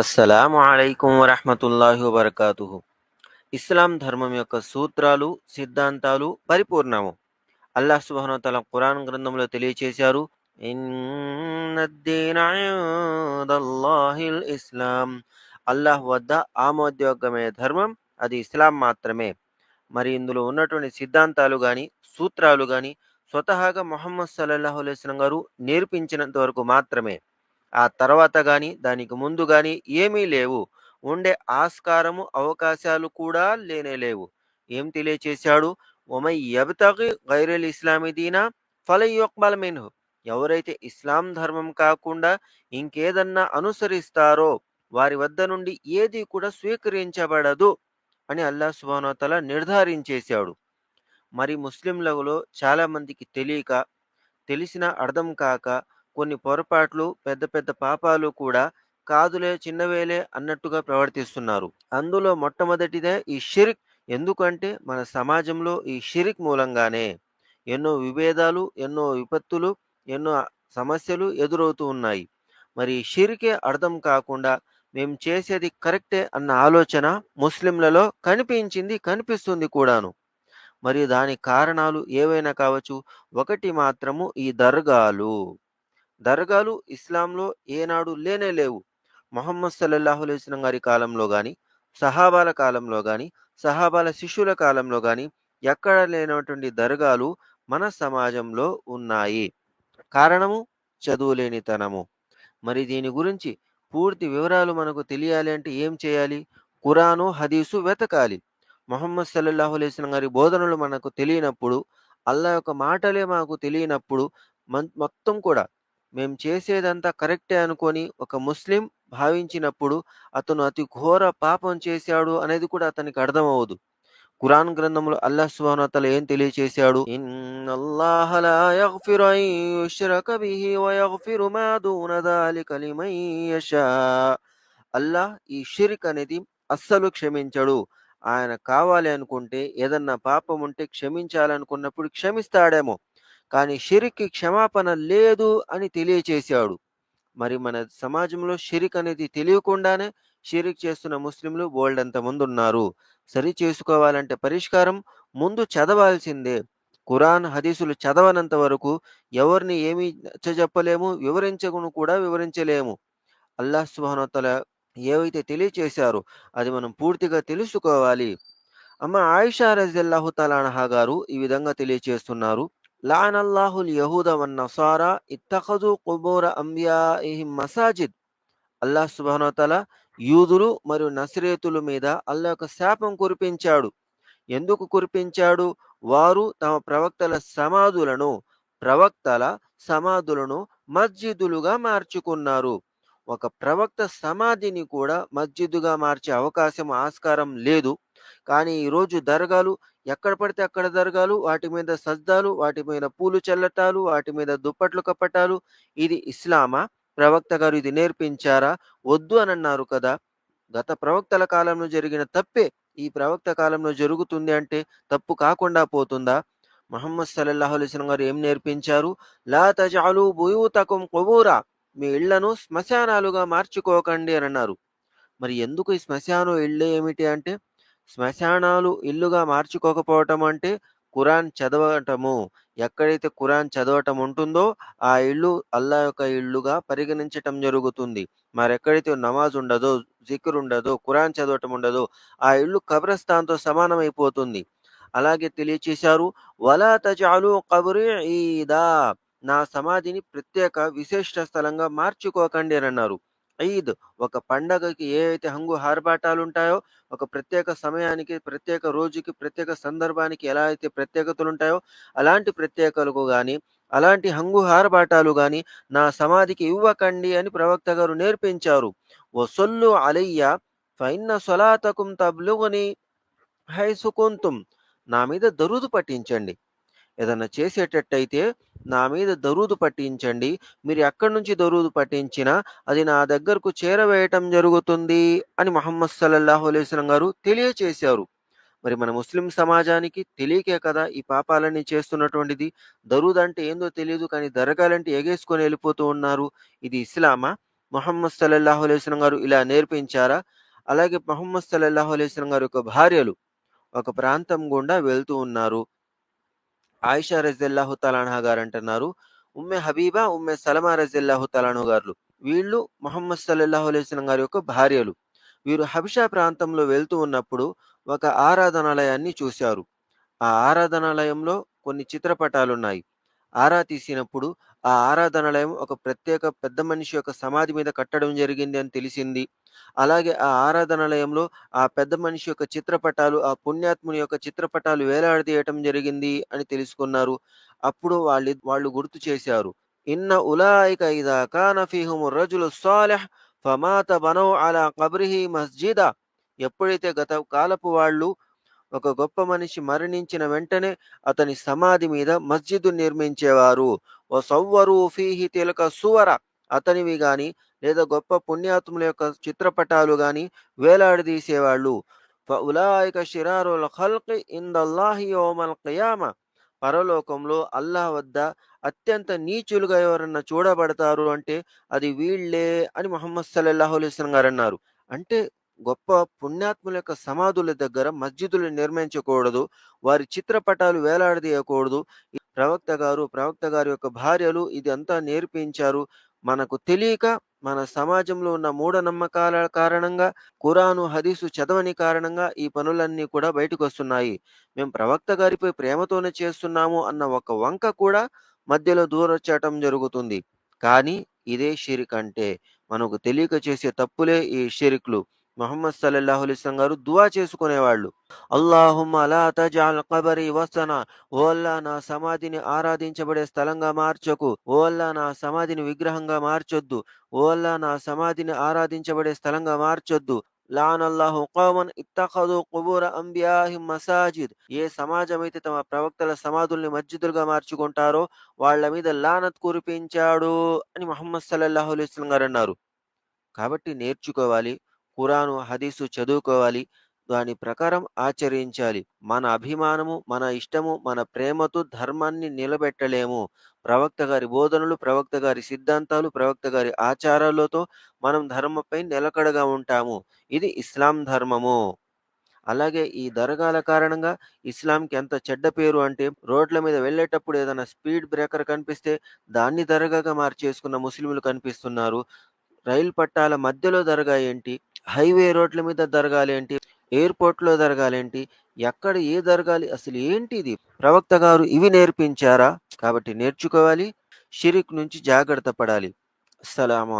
అస్సలాము అయికం వరహమతుల్లాహి వబర్కాతు ఇస్లాం ధర్మం యొక్క సూత్రాలు సిద్ధాంతాలు పరిపూర్ణము. అల్లాహ్ సుబ్హానహు తల ఖురాన్ గ్రంథంలో తెలియచేశారు ఇస్లాం. అల్లాహ్ వద్ద ఆమోద్యోగమైన ధర్మం అది ఇస్లాం మాత్రమే. మరి ఇందులో ఉన్నటువంటి సిద్ధాంతాలు కానీ సూత్రాలు కానీ స్వతహాగా మొహమ్మద్ సల్లల్లాహు అలైహి గారు నేర్పించినంత వరకు మాత్రమే. ఆ తర్వాత కానీ దానికి ముందు కానీ ఏమీ లేవు. ఉండే ఆస్కారము అవకాశాలు కూడా లేనే లేవు. ఏం తెలియచేశాడు? ఒమై యబ్తగి గైరల్ ఇస్లామీ దీనా ఫలై యొక్బల్ మిన్హు. ఎవరైతే ఇస్లాం ధర్మం కాకుండా ఇంకేదన్నా అనుసరిస్తారో వారి వద్ద నుండి ఏది కూడా స్వీకరించబడదు అని అల్లా సుబానోతల నిర్ధారించేశాడు. మరి ముస్లింలలో చాలామందికి తెలియక తెలిసిన అర్థం కాక కొన్ని పొరపాట్లు పెద్ద పెద్ద పాపాలు కూడా కాదులే చిన్నవేలే అన్నట్టుగా ప్రవర్తిస్తున్నారు. అందులో మొట్టమొదటిదే ఈ షిరిక్. ఎందుకంటే మన సమాజంలో ఈ షిరిక్ మూలంగానే ఎన్నో విభేదాలు ఎన్నో విపత్తులు ఎన్నో సమస్యలు ఎదురవుతూ ఉన్నాయి. మరి ఈ షిరికే అర్థం కాకుండా మేము చేసేది కరెక్టే అన్న ఆలోచన ముస్లింలలో కనిపించింది కనిపిస్తుంది కూడాను. మరియు దాని కారణాలు ఏవైనా కావచ్చు? ఒకటి మాత్రము ఈ దర్గాలు. దర్గాలు ఇస్లాంలో ఏనాడు లేనే లేవు. మొహమ్మద్ సల్లల్లాహు అలైస్లం గారి కాలంలో కానీ సహాబాల కాలంలో కానీ సహాబాల శిష్యుల కాలంలో కానీ ఎక్కడ లేనటువంటి దర్గాలు మన సమాజంలో ఉన్నాయి. కారణము చదువులేనితనము. మరి దీని గురించి పూర్తి వివరాలు మనకు తెలియాలి అంటే ఏం చేయాలి? ఖురాను హదీసు వెతకాలి. మొహమ్మద్ సల్లల్లాహు అలైస్లం గారి బోధనలు మనకు తెలియనప్పుడు అల్లా యొక్క మాటలే మాకు తెలియనప్పుడు మొత్తం కూడా మేము చేసేదంతా కరెక్టే అనుకొని ఒక ముస్లిం భావించినప్పుడు అతను అతి ఘోర పాపం చేశాడు అనేది కూడా అతనికి అర్థమవదు ఖురాన్ గ్రంథంలో అల్లాహ్ సుబ్హానహు ఏం తెలియచేశాడు? ఇన్నల్లాహ మా అల్లాహ్ ఈ షిరిక్ అనేది అస్సలు క్షమించడు. ఆయన కావాలి అనుకుంటే ఏదన్నా పాపం ఉంటే క్షమించాలనుకున్నప్పుడు క్షమిస్తాడేమో. కానీ షిరిక్కి క్షమాపణ లేదు అని తెలియచేశాడు. మరి మన సమాజంలో షిరిక్ అనేది తెలియకుండానే షిరిక్ చేస్తున్న ముస్లింలు బోల్డంత అంత మంది ఉన్నారు. సరి చేసుకోవాలంటే పరిష్కారం ముందు చదవాల్సిందే. ఖురాన్ హదీసులు చదవనంత వరకు ఎవరిని ఏమీ చెప్పలేము వివరించకును కూడా వివరించలేము. అల్లాహ్ సుబానోతల ఏవైతే తెలియచేశారో అది మనం పూర్తిగా తెలుసుకోవాలి. అమ్మ ఆయిషా రజల్లాహు తలానహా గారు ఈ విధంగా తెలియచేస్తున్నారు. లానల్లాహుల్ యహూద వన్ నసారా ఇత్తఖజు కుబూర అంబియాఇహిం మసాజిద్. అల్లాహ్ సుబానోతల యూదులు మరియు నసిరేతుల మీద అల్లా యొక్క శాపం కురిపించాడు. ఎందుకు కురిపించాడు? వారు తమ ప్రవక్తల సమాధులను ప్రవక్తల సమాధులను మస్జిదులుగా మార్చుకున్నారు. ఒక ప్రవక్త సమాధిని కూడా మస్జిదుగా మార్చే అవకాశం ఆస్కారం లేదు. కానీ ఈరోజు దర్గాలు ఎక్కడ పడితే అక్కడ దర్గాలు వాటి మీద సజ్దాలు వాటి మీద పూలు చల్లటాలు వాటి మీద దుప్పట్లు కప్పటాలు ఇది ఇస్లామా? ప్రవక్త గారు ఇది నేర్పించారా? వద్దు అని అన్నారు కదా. గత ప్రవక్తల కాలంలో జరిగిన తప్పే. ఈ ప్రవక్త కాలంలో జరుగుతుంది అంటే తప్పు కాకుండా పోతుందా? మహమ్మద్ సల్లల్లాహు అలైహి గారు ఏం నేర్పించారు? లా తజాలు బుయూతకం కొబూరా. మీ ఇళ్ళను శ్మశానాలుగా మార్చుకోకండి అని అన్నారు. మరి ఎందుకు ఈ శ్మశానం ఇళ్ళు ఏమిటి అంటే? శ్మశానాలు ఇల్లుగా మార్చుకోకపోవటం అంటే ఖురాన్ చదవటము. ఎక్కడైతే ఖురాన్ చదవటం ఉంటుందో ఆ ఇల్లు అల్లా యొక్క ఇల్లుగా పరిగణించటం జరుగుతుంది. మరి ఎక్కడైతే నమాజ్ ఉండదో జిక్ర్ ఉండదో కురాన్ చదవటం ఉండదో ఆ ఇల్లు కబ్రస్థాన్తో సమానమైపోతుంది. అలాగే తెలియచేశారు వలా తజాలు కబురి ఈదా నా సమాధిని ప్రత్యేక విశిష్ట స్థలంగా మార్చుకోకండి అని అన్నారు. ఈద్ ఒక పండగకి ఏవైతే హంగు హార్బాటాలు ఉంటాయో ఒక ప్రత్యేక సమయానికి ప్రత్యేక రోజుకి ప్రత్యేక సందర్భానికి ఎలా అయితే ప్రత్యేకతలు ఉంటాయో అలాంటి ప్రత్యేకలకు కానీ అలాంటి హంగు హార్బాటాలు కానీ నా సమాధికి ఇవ్వకండి అని ప్రవక్త గారు నేర్పించారు. వసొల్లు అలయ్య ఫైన్న సొలాతకుం తబ్లుగుని హైసుకుంతుం. నా మీద దరుదు పట్టించండి. ఏదైనా చేసేటట్టయితే నా మీద దరూదు పట్టించండి. మీరు ఎక్కడి నుంచి దరూదు పట్టించినా అది నా దగ్గరకు చేరవేయటం జరుగుతుంది అని మహమ్మద్ సల్లల్లాహు అలైస్లం గారు తెలియచేశారు. మరి మన ముస్లిం సమాజానికి తెలియకే కదా ఈ పాపాలన్నీ చేస్తున్నటువంటిది? దరూద్ అంటే ఏందో తెలియదు కానీ దరగాలంటే ఎగేసుకొని వెళ్ళిపోతూ ఉన్నారు. ఇది ఇస్లామా? మొహమ్మద్ సల్లల్లాహు అలైస్లం గారు ఇలా నేర్పించారా? అలాగే మొహమ్మద్ సల్లల్లాహు అలైస్లం గారు గారి యొక్క భార్యలు ఒక ప్రాంతం గుండా వెళ్తూ ఉన్నారు. ఆయిషా రజిల్లాహు తలాన్హా గారు అంటున్నారు ఉమ్మె హబీబా ఉమ్మె సలమా రజిల్లాహు తలాను గారు వీళ్ళు మొహమ్మద్ సల్లల్లాహు అలైహి గారి యొక్క భార్యలు. వీరు హబిషా ప్రాంతంలో వెళ్తూ ఉన్నప్పుడు ఒక ఆరాధనాలయాన్ని చూశారు. ఆ ఆరాధనాలయంలో కొన్ని చిత్రపటాలున్నాయి. ఆరా తీసినప్పుడు ఆ ఆరాధనాలయం ఒక ప్రత్యేక పెద్ద మనిషి యొక్క సమాధి మీద కట్టడం జరిగింది అని తెలిసింది. అలాగే ఆ ఆరాధనాలయంలో ఆ పెద్ద మనిషి యొక్క చిత్రపటాలు ఆ పుణ్యాత్ముని యొక్క చిత్రపటాలు వేలాడదీయటం జరిగింది అని తెలుసుకున్నారు. అప్పుడు వాళ్ళు వాళ్ళు గుర్తు చేశారు. ఇన్న ఉలాయిక ఇదా కాన ఫీహుము రజులు సాలెహ్ ఫమాత బనౌ అలా కబ్రిహి మస్జిదా. ఎప్పుడైతే గత కాలపు వాళ్ళు ఒక గొప్ప మనిషి మరణించిన వెంటనే అతని సమాధి మీద మస్జిద్ నిర్మించేవారు. ఓ సవ్వరు ఫీహి తిలక సువర అతనివి గాని లేదా గొప్ప పుణ్యాత్ముల యొక్క చిత్రపటాలు గాని వేలాడదీసేవాళ్ళు. ఉలాయిక షిరారుల్ ఖల్క్ ఇందల్లాహి ఓమల్ కయామ. పరలోకంలో అల్లాహ్ వద్ద అత్యంత నీచులుగా ఎవరన్నా చూడబడతారు అంటే అది వీళ్ళే అని మొహమ్మద్ సల్లల్లాహు అలైస్లం గారు అన్నారు. అంటే గొప్ప పుణ్యాత్ముల యొక్క సమాధుల దగ్గర మస్జిదులు నిర్మించకూడదు వారి చిత్రపటాలు వేలాడదీయకూడదు. ప్రవక్త గారు ప్రవక్త గారి యొక్క భార్యలు ఇది అంతా నేర్పించారు. మనకు తెలియక మన సమాజంలో ఉన్న మూఢనమ్మకాల కారణంగా కురాను హదీసు చదవని కారణంగా ఈ పనులన్నీ కూడా బయటకు వస్తున్నాయి మేము ప్రవక్త గారిపై ప్రేమతోనే చేస్తున్నాము అన్న ఒక వంక కూడా మధ్యలో దూరొచ్చటం జరుగుతుంది. కానీ ఇదే షిరిక్ అంటే మనకు తెలియక చేసే తప్పులే ఈ షిరిక్లు. మహమ్మద్ సల్లల్లాహు అలైస్లం గారు దువా చేసుకునేవాళ్ళు. అల్లాహుమ్మ అలా తజాల్ కబరి వస్తన ఓల్లా నా సమాధిని ఆరాధించబడే స్థలంగా మార్చకు ఓల్లా నా సమాధిని విగ్రహంగా మార్చొద్దు ఓల్లా నా సమాధిని ఆరాధించబడే స్థలంగా మార్చొద్దు. లానల్లాహు కౌమన్ ఇత్తఖదు కుబూర అంబియాహి మసాజిద్. ఏ సమాజం అయితే తమ ప్రవక్తల సమాధుల్ని మస్జిదులుగా మార్చుకుంటారో వాళ్ళ మీద లానత్ కురిపించాడు అని మొహమ్మద్ సల్లల్లాహు అలైస్లం గారు అన్నారు. కాబట్టి నేర్చుకోవాలి ఖురాను హదీసు చదువుకోవాలి. దాని ప్రకారం ఆచరించాలి. మన అభిమానము మన ఇష్టము మన ప్రేమతో ధర్మాన్ని నిలబెట్టలేము. ప్రవక్త గారి బోధనలు ప్రవక్త గారి సిద్ధాంతాలు ప్రవక్త గారి ఆచారాలతో మనం ధర్మపై నిలకడగా ఉంటాము. ఇది ఇస్లాం ధర్మము. అలాగే ఈ దరగాల కారణంగా ఇస్లాంకి ఎంత చెడ్డ పేరు అంటే రోడ్ల మీద వెళ్ళేటప్పుడు ఏదైనా స్పీడ్ బ్రేకర్ కనిపిస్తే దాన్ని దరగాగా మార్చేసుకున్న ముస్లింలు కనిపిస్తున్నారు. రైలు పట్టాల మధ్యలో దరగా ఏంటి? హైవే రోడ్ల మీద దరగాలేంటి ఎయిర్పోర్ట్లో జరగాలేంటి? ఎక్కడ ఏ దరగాలి అసలు ఏంటి ఇది ప్రవక్త గారు ఇవి నేర్పించారా? కాబట్టి నేర్చుకోవాలి షిరిక్ నుంచి జాగ్రత్త పడాలి. అస్సలం